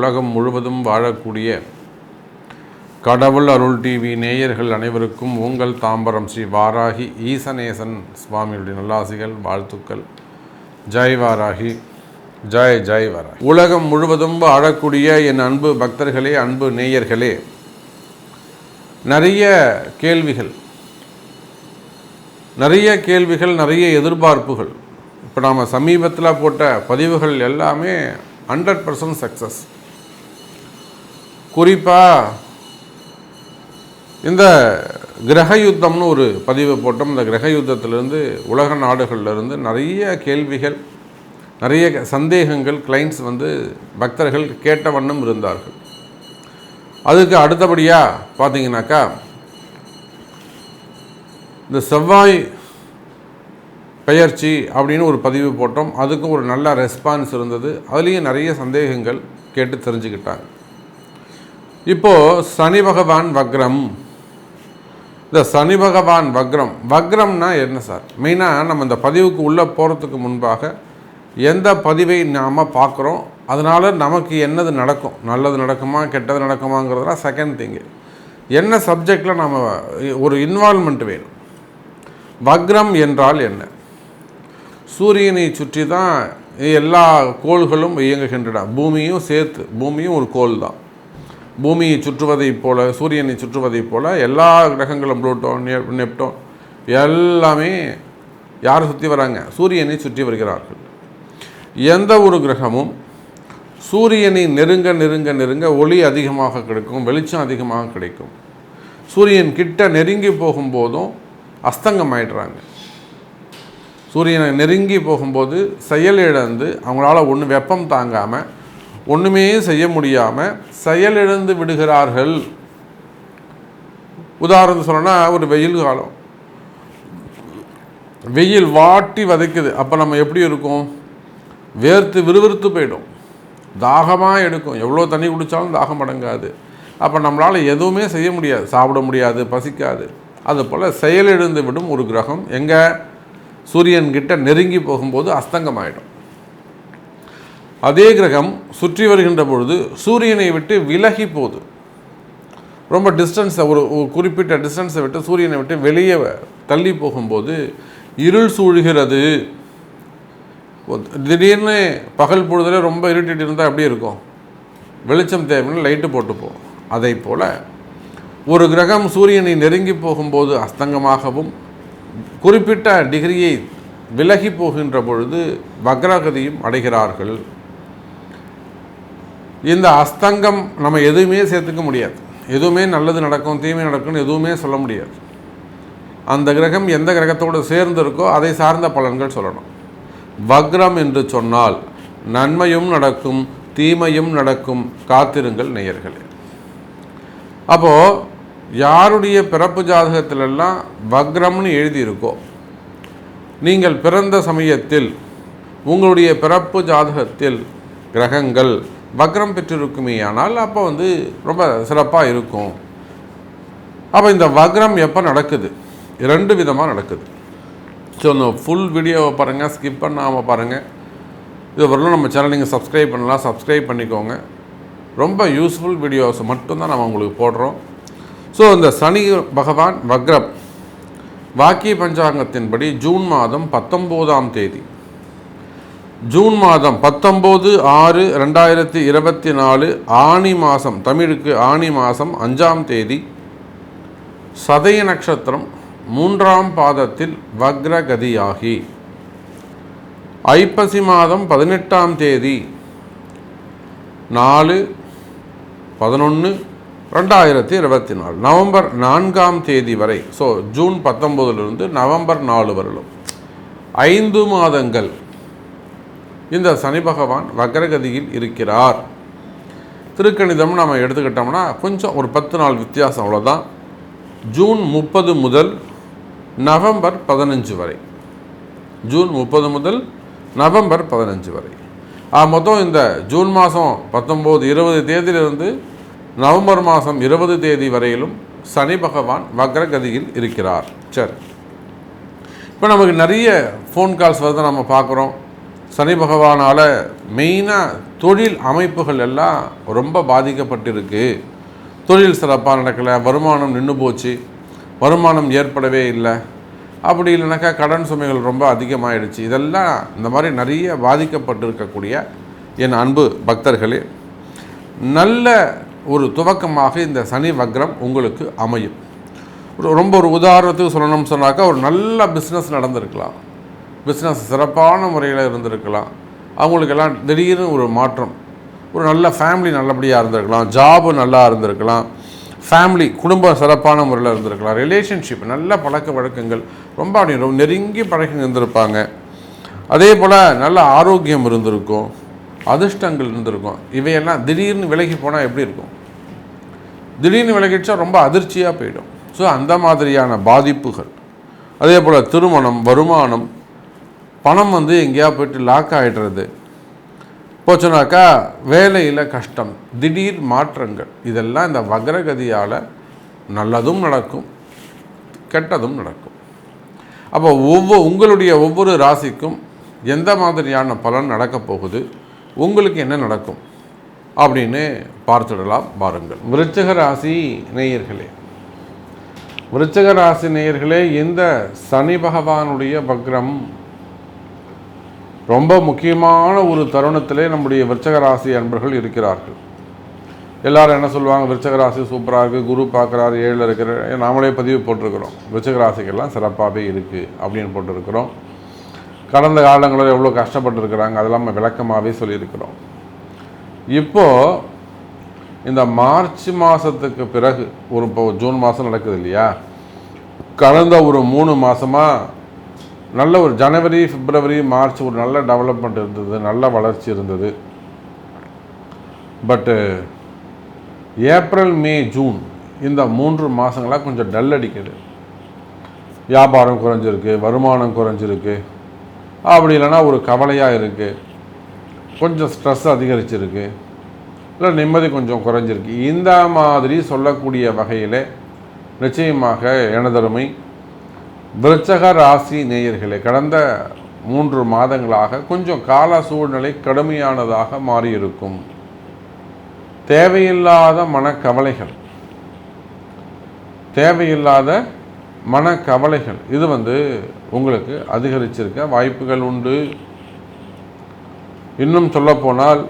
உலகம் முழுவதும் வாழக்கூடிய கடவுள் அருள் டிவி நேயர்கள் அனைவருக்கும் உங்கள் தாம்பரம் ஸ்ரீ வாராகி ஈசநேசன் சுவாமியுடைய நல்லாசிகள் வாழ்த்துக்கள். ஜெய் வாராகி. ஜெய் ஜெய் வாராகி. உலகம் முழுவதும் வாழக்கூடிய என் அன்பு பக்தர்களே அன்பு நேயர்களே நிறைய கேள்விகள் நிறைய கேள்விகள் நிறைய எதிர்பார்ப்புகள். இப்போ நாம் சமீபத்தில் போட்ட பதிவுகள் எல்லாமே ஹண்ட்ரட் பர்சன்ட் சக்ஸஸ் குறிப்பாக இந்த கிரக யுத்தம்னு ஒரு பதிவு போட்டோம். இந்த கிரக யுத்தத்திலிருந்து உலக நாடுகள்லேருந்து நிறைய கேள்விகள் நிறைய சந்தேகங்கள் கிளைண்ட்ஸ் வந்து பக்தர்கள் கேட்ட வண்ணம் இருந்தார்கள். அதுக்கு அடுத்தபடியாக பார்த்தீங்கன்னாக்கா இந்த செவ்வாய் பெயர்ச்சி அப்படின்னு ஒரு பதிவு போட்டோம். அதுக்கும் ஒரு நல்ல ரெஸ்பான்ஸ் இருந்தது. அதுலேயும் நிறைய சந்தேகங்கள் கேட்டு தெரிஞ்சுக்கிட்டாங்க. இப்போது சனி பகவான் வக்ரம். இந்த சனி பகவான் வக்ரம். வக்ரம்னா என்ன சார்? மெயினாக நம்ம இந்த பதிவுக்கு உள்ளே போகிறதுக்கு முன்பாக எந்த பதிவை நாம் பார்க்குறோம்? அதனால் நமக்கு என்னது நடக்கும்? நல்லது நடக்குமா கெட்டது நடக்குமாங்கிறதுலாம் செகண்ட் திங்கு என்ன சப்ஜெக்டில் நாம் ஒரு இன்வால்மெண்ட் வேணும்? வக்ரம் என்றால் என்ன? சூரியனை சுற்றி தான் எல்லா கோள்களும் இயங்குகின்றன. பூமியும் சேர்த்து பூமியும் ஒரு கோள் தான் பூமியை சுற்றுவதைப் போல சூரியனை சுற்றுவதைப் போல் எல்லா கிரகங்களும் புளூட்டோ நெப்டோன் எல்லாமே யார் சுற்றி வராங்க? சூரியனை சுற்றி வருகிறார்கள். எந்த ஒரு கிரகமும் சூரியனை நெருங்க நெருங்க நெருங்க ஒளி அதிகமாக கிடைக்கும் வெளிச்சம் அதிகமாக கிடைக்கும். சூரியன் கிட்ட நெருங்கி போகும்போதும் அஸ்தங்கம் ஆயிடுறாங்க. சூரியனை நெருங்கி போகும்போது செயலிழந்து அவங்களால ஒன்று வெப்பம் தாங்காமல் ஒன்றுமே செய்ய முடியாமல் செயலிழந்து விடுகிறார்கள். உதாரணம் சொல்லணும்னா ஒரு வெயில் காலம். வெயில் வாட்டி வதைக்குது. அப்போ நம்ம எப்படி இருக்கும்? வேர்த்து விறுவிறுத்து போயிடும். தாகமாக எடுக்கும். எவ்வளோ தண்ணி குடித்தாலும் தாகம் அடங்காது. அப்போ நம்மளால் எதுவுமே செய்ய முடியாது. சாப்பிட முடியாது பசிக்காது. அதுபோல் செயலிழந்து விடும் ஒரு கிரகம். எங்கே? சூரியன்கிட்ட நெருங்கி போகும்போது அஸ்தங்கமாயிடும். அதே கிரகம் சுற்றி வருகின்ற பொழுது சூரியனை விட்டு விலகி போகுது. ரொம்ப டிஸ்டன்ஸை ஒரு குறிப்பிட்ட டிஸ்டன்ஸை விட்டு சூரியனை விட்டு வெளியே தள்ளி போகும்போது இருள் சூழ்கிறது. திடீர்னு பகல் பொழுதுல ரொம்ப இருட்டிட்டு இருந்தால் அப்படி இருக்கும். வெளிச்சம் தேவைன்னு லைட்டு போட்டுப்போம் அதை போல் ஒரு கிரகம் சூரியனை நெருங்கி போகும்போது அஸ்தங்கமாகவும் குறிப்பிட்ட டிகிரியை விலகி போகின்ற பொழுது பக்ரகதியும் அடைகிறார்கள். இந்த அஸ்தங்கம் நம்ம எதுவுமே சேர்த்துக்க முடியாது. எதுவுமே நல்லது நடக்கும் தீமை நடக்கும்னு எதுவுமே சொல்ல முடியாது. அந்த கிரகம் எந்த கிரகத்தோடு சேர்ந்து இருக்கோ அதை சார்ந்த பலன்கள் சொல்லணும். வக்ரம் என்று சொன்னால் நன்மையும் நடக்கும் தீமையும் நடக்கும் காத்திருங்கள் நேயர்களே. அப்போது யாருடைய பிறப்பு ஜாதகத்திலெல்லாம் வக்ரம்னு எழுதியிருக்கோ நீங்கள் பிறந்த சமயத்தில் உங்களுடைய பிறப்பு ஜாதகத்தில் கிரகங்கள் வக்ரம் பெற்றிருக்குமே ஆனால் அப்போ வந்து ரொம்ப சிறப்பாக இருக்கும். அப்போ இந்த வக்ரம் எப்போ நடக்குது? ரெண்டு விதமாக நடக்குது. ஸோ இந்த ஃபுல் வீடியோவை பாருங்கள் ஸ்கிப் பண்ணாமல் பாருங்கள் இது வரலாம் நம்ம சேனல் நீங்கள் சப்ஸ்கிரைப் பண்ணலாம் சப்ஸ்கிரைப் பண்ணிக்கோங்க. ரொம்ப யூஸ்ஃபுல் வீடியோஸ் மட்டும்தான் நம்ம உங்களுக்கு போடுறோம். ஸோ இந்த சனி பகவான் வக்ரம் வாக்கிய பஞ்சாங்கத்தின்படி ஜூன் மாதம் பத்தொம்போதாம் தேதி. ஜூன் மாதம் பத்தொம்போது ஆறு ரெண்டாயிரத்தி இருபத்தி நாலு ஆணி மாதம் தமிழுக்கு ஆணி மாதம் அஞ்சாம் தேதி சதய நட்சத்திரம் மூன்றாம் பாதத்தில் வக்ரகதியாகி. ஐப்பசி மாதம் பதினெட்டாம் தேதி நாலு பதினொன்று ரெண்டாயிரத்தி இருபத்தி நாலு நவம்பர் நான்காம் தேதி வரை. ஸோ ஜூன் பத்தொம்போதுலேருந்து நவம்பர் நாலு வரலும் ஐந்து மாதங்கள். இந்த சனி பகவான் வக்ரகதியில் இருக்கிறார். திருக்கணிதம் நம்ம எடுத்துக்கிட்டோம்னா கொஞ்சம் ஒரு பத்து நாள் வித்தியாசம் அவ்வளோதான் ஜூன் முப்பது முதல் நவம்பர் பதினஞ்சு வரை. ஜூன் முப்பது முதல் நவம்பர் பதினஞ்சு வரை. ஆ மொத்தம் இந்த ஜூன் மாதம் பத்தொம்போது இருபது தேதியிலிருந்து நவம்பர் மாதம் இருபது தேதி வரையிலும் சனி பகவான் வக்ரகதியில் இருக்கிறார். சரி. இப்போ நமக்கு நிறைய ஃபோன் கால்ஸ் வருது நம்ம பார்க்குறோம். சனி பகவானால் மெயினாக தொழில் அமைப்புகள் எல்லாம் ரொம்ப பாதிக்கப்பட்டிருக்கு. தொழில் சிறப்பாக நடக்கலை வருமானம் நின்று போச்சு வருமானம் ஏற்படவே இல்லை. அப்படி இல்லைனாக்கா கடன் சுமைகள் ரொம்ப அதிகமாகிடுச்சு இதெல்லாம் இந்த மாதிரி நிறைய பாதிக்கப்பட்டிருக்கக்கூடிய என் அன்பு பக்தர்களே நல்ல ஒரு துவக்கமாக இந்த சனி வக்ரம் உங்களுக்கு அமையும். ரொம்ப ஒரு உதாரணத்துக்கு சொல்லணும்னு சொன்னாக்கா ஒரு நல்ல பிஸ்னஸ் நடந்திருக்கலாம். பிஸ்னஸ் சிறப்பான முறையில் இருந்திருக்கலாம். அவங்களுக்கெல்லாம் திடீர்னு ஒரு மாற்றம். ஒரு நல்ல ஃபேமிலி நல்லபடியாக இருந்திருக்கலாம். ஜாபு நல்லா இருந்திருக்கலாம். ஃபேமிலி குடும்பம் சிறப்பான முறையில் இருந்திருக்கலாம். ரிலேஷன்ஷிப் நல்ல பழக்க வழக்கங்கள் ரொம்ப அப்படி ரொம்ப நெருங்கி பழகி இருந்திருப்பாங்க. அதே போல் நல்ல ஆரோக்கியம் இருந்திருக்கும். அதிர்ஷ்டங்கள் இருந்திருக்கும். இவையெல்லாம் திடீர்னு விலகி போனால் எப்படி இருக்கும்? திடீர்னு விலகிடுச்சா ரொம்ப அதிர்ச்சியாக போயிடும். ஸோ அந்த மாதிரியான பாதிப்புகள். அதே போல் திருமணம் வருமானம் பணம் வந்து எங்கேயா போயிட்டு லாக் ஆகிடுறது போச்சுனாக்கா வேலையில் கஷ்டம் திடீர் மாற்றங்கள். இதெல்லாம் இந்த வக்ரகதியால் நல்லதும் நடக்கும் கெட்டதும் நடக்கும். அப்போ ஒவ்வொரு உங்களுடைய ஒவ்வொரு ராசிக்கும் எந்த மாதிரியான பலன் நடக்கப் போகுது? உங்களுக்கு என்ன நடக்கும்? அப்படின்னு பார்த்துடலாம் பாருங்கள். விருச்சக ராசி நேயர்களே. விருச்சக ராசி நேயர்களே இந்த சனி பகவானுடைய வக்ரம் ரொம்ப முக்கியமான ஒரு தருணத்திலே நம்முடைய விருச்சக ராசி அன்பர்கள் இருக்கிறார்கள். எல்லாரும் என்ன சொல்லுவாங்க? விருச்சக ராசி சூப்பராக இருக்குது குரு பார்க்குறாரு ஏழில் இருக்கிற நாமளே பதிவு போட்டிருக்கிறோம். விருச்சக ராசிக்கெல்லாம் சிறப்பாகவே இருக்குது அப்படின்னு போட்டிருக்கிறோம். கடந்த காலங்களில் எவ்வளோ கஷ்டப்பட்டுருக்கிறாங்க அதெல்லாம் நம்ம விளக்கமாகவே சொல்லியிருக்கிறோம். இப்போது இந்த மார்ச் மாதத்துக்கு பிறகு ஒரு இப்போ ஜூன் மாதம் நடக்குது இல்லையா? கடந்த ஒரு மூணு மாதமாக நல்ல ஒரு ஜனவரி பிப்ரவரி மார்ச் ஒரு நல்ல டெவலப்மெண்ட் இருந்தது நல்ல வளர்ச்சி இருந்தது. பட்டு ஏப்ரல் மே ஜூன் இந்த மூன்று மாதங்களாக கொஞ்சம் டல் அடிக்குது. வியாபாரம் குறைஞ்சிருக்கு வருமானம் குறைஞ்சிருக்கு. அப்படி இல்லைன்னா ஒரு கவலையாக இருக்குது கொஞ்சம் ஸ்ட்ரெஸ் அதிகரிச்சிருக்கு. இல்லை நிம்மதி கொஞ்சம் குறைஞ்சிருக்கு. இந்த மாதிரி சொல்லக்கூடிய வகையில் நிச்சயமாக எனதருமை விருச்சக ராசி நேயர்களே கடந்த மூன்று மாதங்களாக கொஞ்சம் கால சூழ்நிலை கடுமையானதாக மாறியிருக்கும். தேவையில்லாத மனக்கவலைகள். தேவையில்லாத மனக்கவலைகள். இது வந்து உங்களுக்கு அதிகரிச்சிருக்க வாய்ப்புகள் உண்டு. இன்னும் சொல்லப்போனால்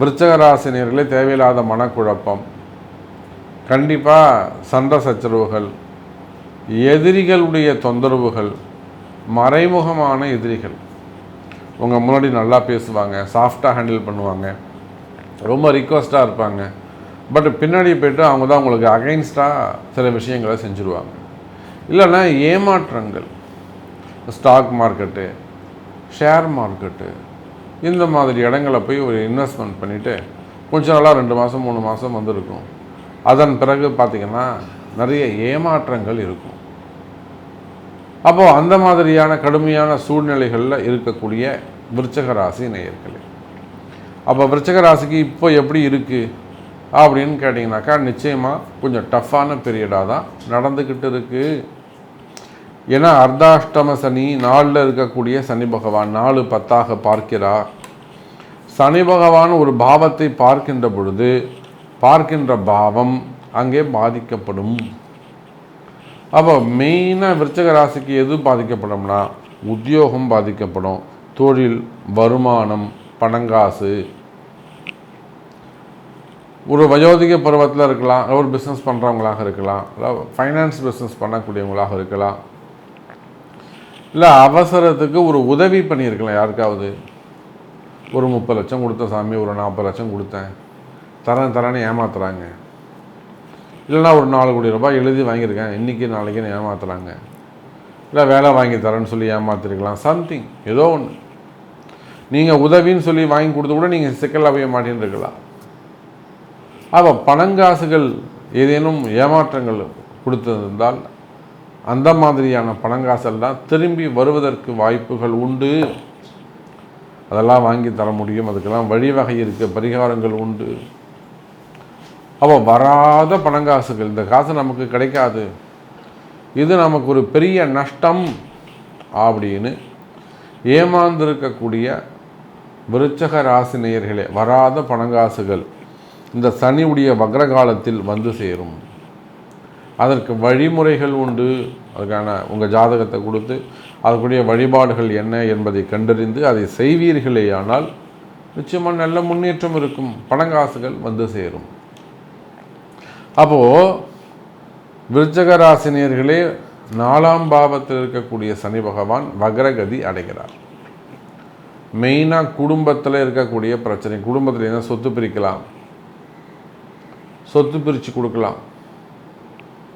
விருச்சகராசினியர்களே தேவையில்லாத மனக்குழப்பம். கண்டிப்பாக சண்டை சச்சரவுகள் எதிரிகளுடைய தொந்தரவுகள் மறைமுகமான எதிரிகள். உங்கள் முன்னாடி நல்லா பேசுவாங்க சாஃப்டாக ஹேண்டில் பண்ணுவாங்க ரொம்ப ரிக்வஸ்ட்டாக இருப்பாங்க. பட் பின்னாடி போய்ட்டு அவங்க தான் உங்களுக்கு அகைன்ஸ்டாக சில விஷயங்களை செஞ்சுருவாங்க. இல்லைன்னா ஏமாற்றங்கள். ஸ்டாக் மார்க்கெட்டு ஷேர் மார்க்கெட்டு இந்த மாதிரி இடங்களை போய் ஒரு இன்வெஸ்ட்மெண்ட் பண்ணிவிட்டு கொஞ்ச நாளாக ரெண்டு மாதம் மூணு மாதம் வந்திருக்கும். அதன் பிறகு பார்த்திங்கன்னா நிறைய ஏமாற்றங்கள் இருக்கும். அப்போது அந்த மாதிரியான கடுமையான சூழ்நிலைகளில் இருக்கக்கூடிய விருச்சக ராசி நேயர்களே. அப்போ விருச்சக ராசிக்கு இப்போ எப்படி இருக்குது அப்படின்னு கேட்டிங்கனாக்கா நிச்சயமாக கொஞ்சம் டஃப்பான பீரியடாக தான் நடந்துக்கிட்டு இருக்குது ஏன்னா அர்த்தாஷ்டம சனி நாளில் இருக்கக்கூடிய சனி பகவான் நாலு பத்தாக பார்க்கிறா சனி பகவான் ஒரு பாவத்தை பார்க்கின்ற பொழுது பார்க்கின்ற பாவம் அங்கே பாதிக்கப்படும். அப்போ மெயினாக விருச்சக ராசிக்கு எது பாதிக்கப்படும்னா உத்தியோகம் பாதிக்கப்படும் தொழில் வருமானம் பணங்காசு. ஒரு வயோதிக பருவத்தில் இருக்கலாம் ஒரு பிஸ்னஸ் பண்ணுறவங்களாக இருக்கலாம் இல்லை ஃபைனான்ஸ் பிஸ்னஸ் பண்ணக்கூடியவங்களாக இருக்கலாம். இல்லை அவசரத்துக்கு ஒரு உதவி பண்ணியிருக்கலாம் யாருக்காவது. ஒரு முப்பது லட்சம் கொடுத்த சாமி ஒரு நாற்பது லட்சம் கொடுத்தேன். தரேன் தரேன்னு ஏமாத்துறாங்க. இல்லைனா ஒரு நாலு கோடி ரூபாய் எழுதி வாங்கியிருக்கேன். இன்றைக்கி நாளைக்குன்னு ஏமாத்துறாங்க. இல்லை வேலை வாங்கி தரேன்னு சொல்லி ஏமாத்திருக்கலாம். சம்திங் ஏதோ ஒன்று நீங்கள் உதவின்னு சொல்லி வாங்கி கொடுத்து கூட நீங்கள் சிக்கலாக போய் மாட்டேன்னு இருக்கலாம் அப்போ பணங்காசுகள் ஏதேனும் ஏமாற்றங்கள் கொடுத்திருந்தால் அந்த மாதிரியான பணங்காசெல்லாம் திரும்பி வருவதற்கு வாய்ப்புகள் உண்டு. அதெல்லாம் வாங்கி தர முடியும். அதுக்கெல்லாம் வழிவகை இருக்குது பரிகாரங்கள் உண்டு. அப்போ வராத பணங்காசுகள் இந்த காசு நமக்கு கிடைக்காது. இது நமக்கு ஒரு பெரிய நஷ்டம் அப்படின்னு ஏமாந்திருக்கக்கூடிய விருச்சக ராசி நேயர்களே வராத பணங்காசுகள் இந்த சனியுடைய வக்ரகாலத்தில் வந்து சேரும். அதற்கு வழிமுறைகள் உண்டு. அதுக்கான உங்கள் ஜாதகத்தை கொடுத்து அதற்குரிய வழிபாடுகள் என்ன என்பதை கண்டறிந்து அதை செய்வீர்களேயானால் நிச்சயமாக நல்ல முன்னேற்றம் இருக்கும். பணங்காசுகள் வந்து சேரும். அப்போது விருச்சக ராசினியர்களே நாலாம் பாவத்தில் இருக்கக்கூடிய சனி பகவான் வக்ரகதி அடைகிறார். மெயினாக குடும்பத்தில் இருக்கக்கூடிய பிரச்சனை குடும்பத்தில் என்ன சொத்து பிரிக்கலாம்? சொத்து பிரித்து கொடுக்கலாம்.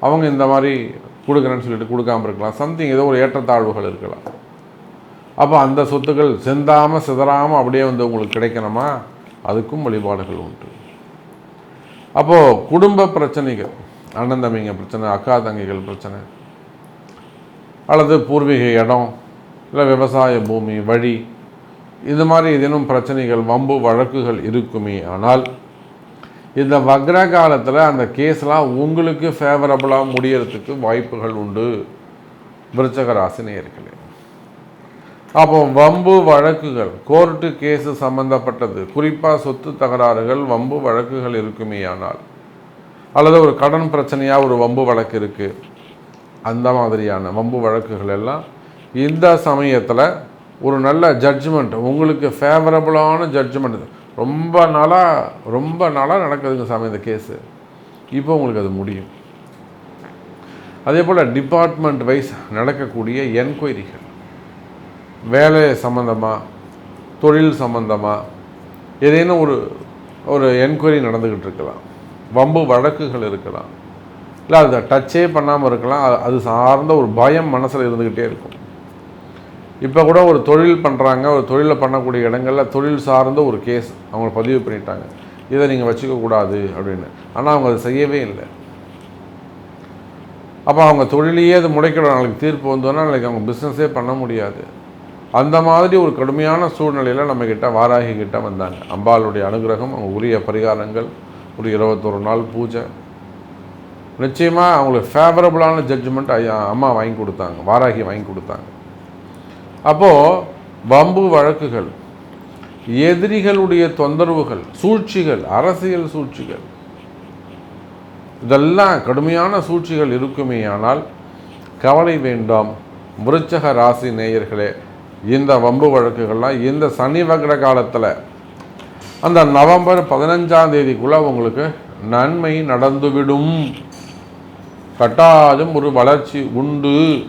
அவங்க இந்த மாதிரி கொடுக்குறேன்னு சொல்லிட்டு கொடுக்காம இருக்கலாம். சம்திங் ஏதோ ஒரு ஏற்றத்தாழ்வுகள் இருக்கலாம். அப்போ அந்த சொத்துக்கள் செந்தாமல் சிதறாமல் அப்படியே வந்து உங்களுக்கு கிடைக்கணுமா? அதுக்கும் வழிபாடுகள் உண்டு. அப்போது குடும்ப பிரச்சனைகள் அண்ணன் தம்பிங்க பிரச்சனை அக்கா தங்கைகள் பிரச்சனை அல்லது பூர்வீக இடம் இல்லை விவசாய பூமி வழி இது மாதிரி ஏதேனும் பிரச்சனைகள் வம்பு வழக்குகள் இருக்குமே ஆனால் இந்த வக்ர காலத்தில் அந்த கேஸ்லாம் உங்களுக்கு ஃபேவரபுளாக முடியறதுக்கு வாய்ப்புகள் உண்டு. விருச்சக ராசி அப்போ வம்பு வழக்குகள் கோர்ட்டு கேஸு சம்பந்தப்பட்டது. குறிப்பாக சொத்து தகராறுகள் வம்பு வழக்குகள் இருக்குமே ஆனால். அல்லது ஒரு கடன் பிரச்சனையாக ஒரு வம்பு வழக்கு இருக்குது அந்த மாதிரியான வம்பு வழக்குகள் எல்லாம் இந்த சமயத்தில் ஒரு நல்ல ஜட்ஜ்மெண்ட் உங்களுக்கு ஃபேவரபுளான ஜட்ஜ்மெண்ட் ரொம்ப நாளாக ரொம்ப நாளாக நடக்குதுங்க சாமி இந்த கேஸு இப்போ உங்களுக்கு அது முடியும். அதே போல் டிபார்ட்மெண்ட் வைஸ் நடக்கக்கூடிய என்கொயரிகள் வேலை சம்மந்தமாக தொழில் சம்மந்தமாக ஏதேனும் ஒரு ஒரு என்கொயரி நடந்துக்கிட்டு இருக்கலாம். வம்பு வழக்குகள் இருக்கலாம். இல்லை அதை டச்சே பண்ணாமல் இருக்கலாம். அது- சார்ந்த ஒரு பயம் மனசில் இருந்துக்கிட்டே இருக்கும். இப்போ கூட ஒரு தொழில் பண்ணுறாங்க ஒரு தொழிலை பண்ணக்கூடிய இடங்களில் தொழில் சார்ந்த ஒரு கேஸ் அவங்க பதிவு பண்ணிட்டாங்க. இதை நீங்கள் வச்சுக்கக்கூடாது அப்படின்னு. ஆனால் அவங்க அதை செய்யவே இல்லை. அப்போ அவங்க தொழிலையே அது முடைக்கிற நாளைக்கு தீர்ப்பு வந்தோன்னா நாளைக்கு அவங்க பிஸ்னஸே பண்ண முடியாது. அந்த மாதிரி ஒரு கடுமையான சூழ்நிலையில் நம்மக்கிட்ட வாராகி கிட்ட வந்தாங்க. அம்பாளுடைய அனுகிரகம் அவங்க உரிய பரிகாரங்கள் ஒரு இருபத்தொரு நாள் பூஜை. நிச்சயமாக அவங்களுக்கு ஃபேவரபுளான ஜட்ஜ்மெண்ட் ஐயா அம்மா வாங்கி கொடுத்தாங்க வாராகி வாங்கி கொடுத்தாங்க. அப்போது வம்பு வழக்குகள் எதிரிகளுடைய தொந்தரவுகள் சூழ்ச்சிகள் அரசியல் சூழ்ச்சிகள் இதெல்லாம் கடுமையான சூழ்ச்சிகள் இருக்குமேயானால் கவலை வேண்டாம். விருச்சக ராசி நேயர்களே இந்த வம்பு வழக்குகள்லாம் இந்த சனி வக்ர காலத்தில் அந்த நவம்பர் பதினஞ்சாம் தேதிக்குள்ளே உங்களுக்கு நன்மை நடந்துவிடும். கட்டாயம் ஒரு வளர்ச்சி உண்டு.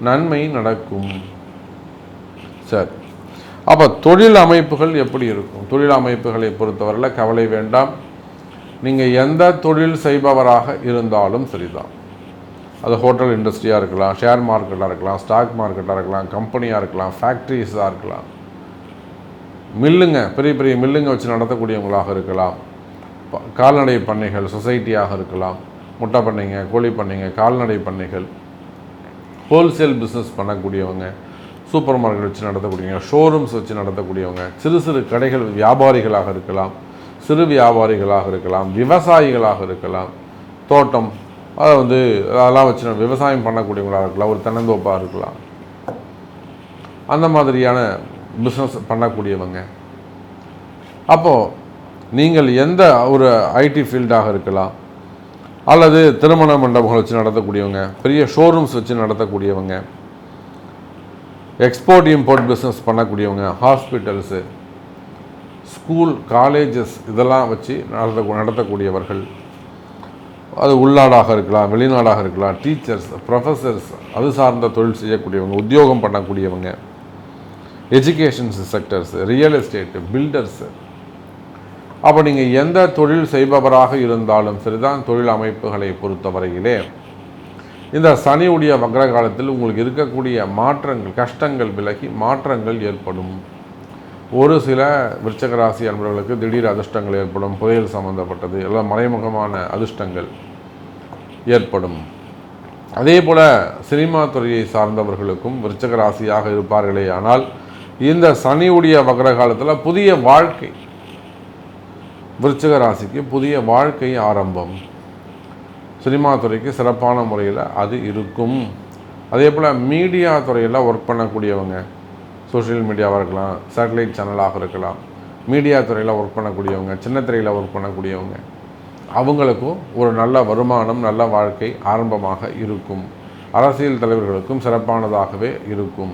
நன்மை நடக்கும். சரி. அப்போ தொழில் அமைப்புகள் எப்படி இருக்கும்? தொழில் அமைப்புகளை பொறுத்தவரையில் கவலை வேண்டாம். நீங்கள் எந்த தொழில் செய்பவராக இருந்தாலும் சரிதான். அது ஹோட்டல் இண்டஸ்ட்ரியாக இருக்கலாம் ஷேர் மார்க்கெட்டாக இருக்கலாம் ஸ்டாக் மார்க்கெட்டாக இருக்கலாம் கம்பெனியாக இருக்கலாம் ஃபேக்ட்ரிஸாக இருக்கலாம். மில்லுங்க பெரிய பெரிய மில்லுங்க வச்சு நடத்தக்கூடியவங்களாக இருக்கலாம். கால்நடை பண்ணைகள் சொசைட்டியாக இருக்கலாம். முட்டை பண்ணைங்க கோழி பண்ணைங்க கால்நடை பண்ணைகள். ஹோல்சேல் பிஸ்னஸ் பண்ணக்கூடியவங்க சூப்பர் மார்க்கெட் வச்சு நடத்தக்கூடியவங்க ஷோரூம்ஸ் வச்சு நடத்தக்கூடியவங்க சிறு சிறு கடைகள் வியாபாரிகளாக இருக்கலாம் சிறு வியாபாரிகளாக இருக்கலாம் விவசாயிகளாக இருக்கலாம் தோட்டம் அதை வந்து அதெல்லாம் வச்சு விவசாயம் பண்ணக்கூடியவங்களாக இருக்கலாம் ஒரு தென்னந்தோப்பாக இருக்கலாம். அந்த மாதிரியான பிஸ்னஸ் பண்ணக்கூடியவங்க. அப்போது நீங்கள் எந்த ஒரு ஐடி ஃபீல்டாக இருக்கலாம் அல்லது திருமண மண்டபங்கள் வச்சு நடத்தக்கூடியவங்க பெரிய ஷோரூம்ஸ் வச்சு நடத்தக்கூடியவங்க எக்ஸ்போர்ட் இம்போர்ட் பிஸ்னஸ் பண்ணக்கூடியவங்க ஹாஸ்பிட்டல்ஸு ஸ்கூல் காலேஜஸ் இதெல்லாம் வச்சு நடத்த நடத்தக்கூடியவர்கள் அது உள்நாடாக இருக்கலாம் வெளிநாடாக இருக்கலாம் டீச்சர்ஸ் ப்ரொஃபஸர்ஸ் அது சார்ந்த தொழில் செய்யக்கூடியவங்க உத்தியோகம் பண்ணக்கூடியவங்க educations sectors real estate builders அப்போ நீங்கள் எந்த தொழில் செய்பவராக இருந்தாலும் சரிதான் தொழில் அமைப்புகளை பொறுத்தவரையிலே இந்த சனியுடைய வக்ர காலத்தில் உங்களுக்கு இருக்கக்கூடிய மாற்றங்கள் கஷ்டங்கள் விலகி மாற்றங்கள் ஏற்படும். ஒரு சில விருச்சக ராசி அன்பர்களுக்கு திடீர் அதிர்ஷ்டங்கள் ஏற்படும் புயல் சம்பந்தப்பட்டது எல்லாம் மறைமுகமான அதிர்ஷ்டங்கள் ஏற்படும். அதே போல் சினிமா துறையை சார்ந்தவர்களுக்கும் விருச்சக ராசியாக இருப்பார்களே ஆனால் இந்த சனியுடைய வக்ர காலத்தில் புதிய வாழ்க்கை விருச்சக ராசிக்கு புதிய வாழ்க்கை ஆரம்பம். சினிமா துறைக்கு சிறப்பான முறையில் அது இருக்கும். அதே போல் மீடியா துறையில் ஒர்க் பண்ணக்கூடியவங்க சோஷியல் மீடியாவாக இருக்கலாம் சேட்டலைட் சேனலாக இருக்கலாம் மீடியா துறையில் ஒர்க் பண்ணக்கூடியவங்க சின்ன திரையில் ஒர்க் பண்ணக்கூடியவங்க அவங்களுக்கும் ஒரு நல்ல வருமானம் நல்ல வாழ்க்கை ஆரம்பமாக இருக்கும். அரசியல் தலைவர்களுக்கும் சிறப்பானதாகவே இருக்கும்.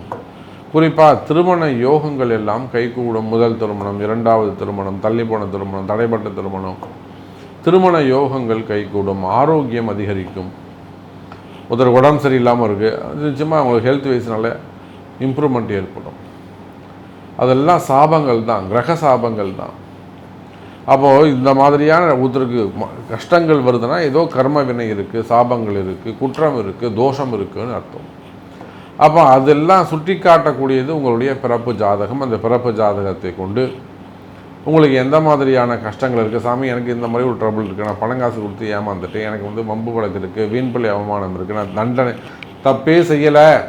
குறிப்பாக திருமண யோகங்கள் எல்லாம் கைகூடும் முதல் திருமணம் இரண்டாவது திருமணம் தள்ளிப்போன திருமணம் தடைப்பட்ட திருமணம். திருமண யோகங்கள் கைகூடும் ஆரோக்கியம் அதிகரிக்கும். ஒருத்தர் உடம்பு சரியில்லாமல் இருக்குது அது நிச்சயமாக அவங்களுக்கு ஹெல்த் வைஸ்னால இம்ப்ரூவ்மெண்ட் ஏற்படும். அதெல்லாம் சாபங்கள் தான் கிரக சாபங்கள் தான். அப்போது இந்த மாதிரியான ஒருத்தருக்கு ம- கஷ்டங்கள் வருதுன்னா ஏதோ கர்ம வினை இருக்குது சாபங்கள் இருக்குது குற்றம் இருக்குது தோஷம் இருக்குன்னு அர்த்தம். அப்போ அதெல்லாம் சுட்டி காட்டக்கூடியது உங்களுடைய பிறப்பு ஜாதகம். அந்த பிறப்பு ஜாதகத்தை கொண்டு உங்களுக்கு எந்த மாதிரியான கஷ்டங்கள் இருக்குது சாமி எனக்கு இந்த மாதிரி ஒரு ட்ரபிள் இருக்குது நான் பணம் காசு கொடுத்து ஏமாந்துட்டேன். எனக்கு வந்து வம்பு வழக்கு இருக்குது வீண்பள்ளி அவமானம் இருக்குது நான் தண்டனை தப்பே செய்யலை.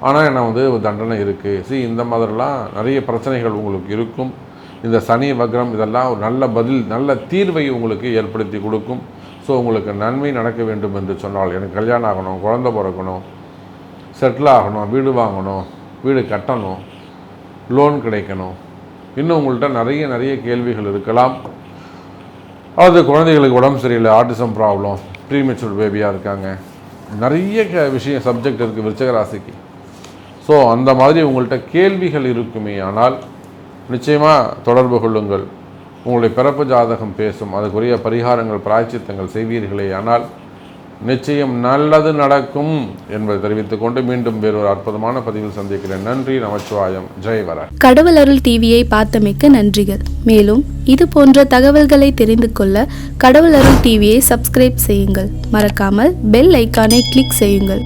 ஆனால் என்ன வந்து ஒரு தண்டனை இருக்குது சி இந்த மாதிரிலாம் நிறைய பிரச்சனைகள் உங்களுக்கு இருக்கும். இந்த சனி வக்ரம் இதெல்லாம் ஒரு நல்ல பதில் நல்ல தீர்வை உங்களுக்கு ஏற்படுத்தி கொடுக்கும். ஸோ உங்களுக்கு நன்மை நடக்க வேண்டும் என்று சொன்னால் எனக்கு கல்யாணம் ஆகணும் குழந்தை பிறக்கணும் செட்டில் ஆகணும் வீடு வாங்கணும் வீடு கட்டணும் லோன் கிடைக்கணும். இன்னும் உங்கள்கிட்ட நிறைய நிறைய கேள்விகள் இருக்கலாம். அது குழந்தைகளுக்கு உடம்பு சரியில்லை ஆட்டிசம் ப்ராப்ளம் ப்ரீமெச்சூர் பேபியாக இருக்காங்க. நிறைய க- விஷயம் சப்ஜெக்ட் இருக்குது விருச்சக ராசிக்கு. ஸோ அந்த மாதிரி உங்கள்கிட்ட கேள்விகள் இருக்குமே ஆனால் நிச்சயமாக தொடர்பு கொள்ளுங்கள். உங்களுடைய பிறப்பு ஜாதகம் பேசும் அதுக்குரிய பரிகாரங்கள் பிராய்ச்சித்தங்கள் செய்வீர்களே ஆனால் நிச்சயம் நல்லது நடக்கும் என்பதை தெரிவித்துக் கொண்டு மீண்டும் வேறொரு அற்புதமான பதிவில் சந்திக்கிறேன். நன்றி நமச்சிவாயம். ஜெய் வர கடவுள் அருள் டிவியை பார்த்தமைக்க நன்றிகள். மேலும் இது போன்ற தகவல்களை தெரிந்து கொள்ள கடவுள் அருள் டிவியை சப்ஸ்கிரைப் செய்யுங்கள். மறக்காமல் பெல் ஐக்கானை கிளிக் செய்யுங்கள்.